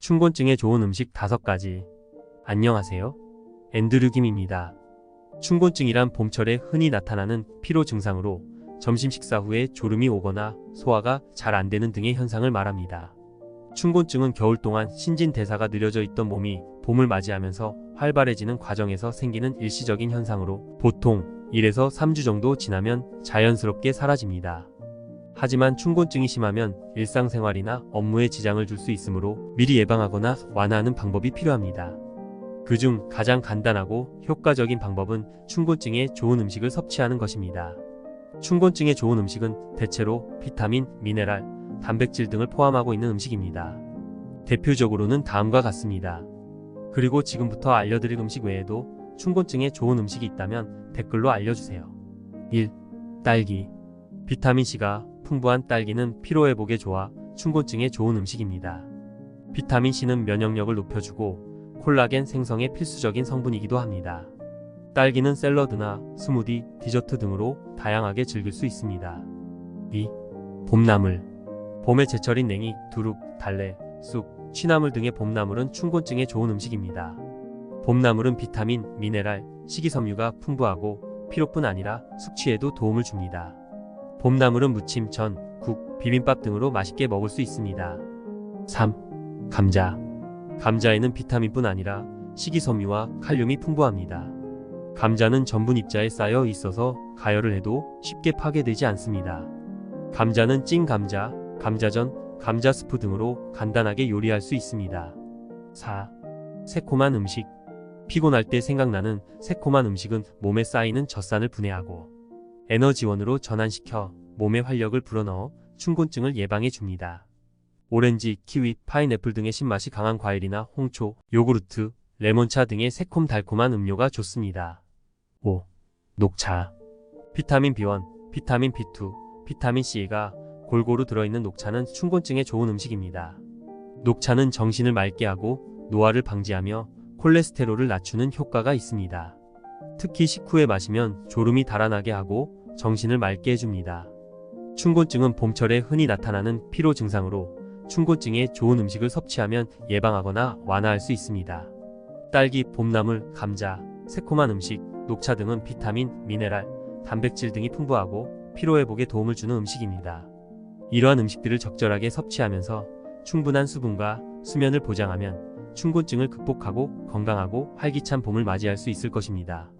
춘곤증에 좋은 음식 5가지. 안녕하세요. 앤드류 김입니다. 춘곤증이란 봄철에 흔히 나타나는 피로 증상으로 점심 식사 후에 졸음이 오거나 소화가 잘 안 되는 등의 현상을 말합니다. 춘곤증은 겨울 동안 신진대사가 느려져 있던 몸이 봄을 맞이하면서 활발해지는 과정에서 생기는 일시적인 현상으로 보통 1에서 3주 정도 지나면 자연스럽게 사라집니다. 하지만 춘곤증이 심하면 일상생활이나 업무에 지장을 줄 수 있으므로 미리 예방하거나 완화하는 방법이 필요합니다. 그중 가장 간단하고 효과적인 방법은 춘곤증에 좋은 음식을 섭취하는 것입니다. 춘곤증에 좋은 음식은 대체로 비타민, 미네랄, 단백질 등을 포함하고 있는 음식입니다. 대표적으로는 다음과 같습니다. 그리고 지금부터 알려드릴 음식 외에도 춘곤증에 좋은 음식이 있다면 댓글로 알려주세요. 1. 딸기. 비타민C가 풍부한 딸기는 피로회복에 좋아 춘곤증에 좋은 음식입니다. 비타민C는 면역력을 높여주고 콜라겐 생성에 필수적인 성분이기도 합니다. 딸기는 샐러드나 스무디, 디저트 등으로 다양하게 즐길 수 있습니다. 2. 봄나물. 봄의 제철인 냉이, 두릅, 달래, 쑥, 취나물 등의 봄나물은 춘곤증에 좋은 음식입니다. 봄나물은 비타민, 미네랄, 식이섬유가 풍부하고 피로뿐 아니라 숙취에도 도움을 줍니다. 봄나물은 무침, 전, 국, 비빔밥 등으로 맛있게 먹을 수 있습니다. 3. 감자. 감자에는 비타민뿐 아니라 식이섬유와 칼륨이 풍부합니다. 감자는 전분 입자에 쌓여 있어서 가열을 해도 쉽게 파괴되지 않습니다. 감자는 찐 감자, 감자전, 감자 스프 등으로 간단하게 요리할 수 있습니다. 4. 새콤한 음식. 피곤할 때 생각나는 새콤한 음식은 몸에 쌓이는 젖산을 분해하고 에너지원으로 전환시켜 몸에 활력을 불어넣어 춘곤증을 예방해 줍니다. 오렌지, 키위, 파인애플 등의 신맛이 강한 과일이나 홍초, 요구르트, 레몬차 등의 새콤달콤한 음료가 좋습니다. 5. 녹차. 비타민 B1, 비타민 B2, 비타민 C가 골고루 들어있는 녹차는 춘곤증에 좋은 음식입니다. 녹차는 정신을 맑게 하고 노화를 방지하며 콜레스테롤을 낮추는 효과가 있습니다. 특히 식후에 마시면 졸음이 달아나게 하고 정신을 맑게 해줍니다. 춘곤증은 봄철에 흔히 나타나는 피로 증상으로 춘곤증에 좋은 음식을 섭취하면 예방하거나 완화할 수 있습니다. 딸기, 봄나물, 감자, 새콤한 음식, 녹차 등은 비타민, 미네랄, 단백질 등이 풍부하고 피로회복에 도움을 주는 음식입니다. 이러한 음식들을 적절하게 섭취하면서 충분한 수분과 수면을 보장하면 춘곤증을 극복하고 건강하고 활기찬 봄을 맞이할 수 있을 것입니다.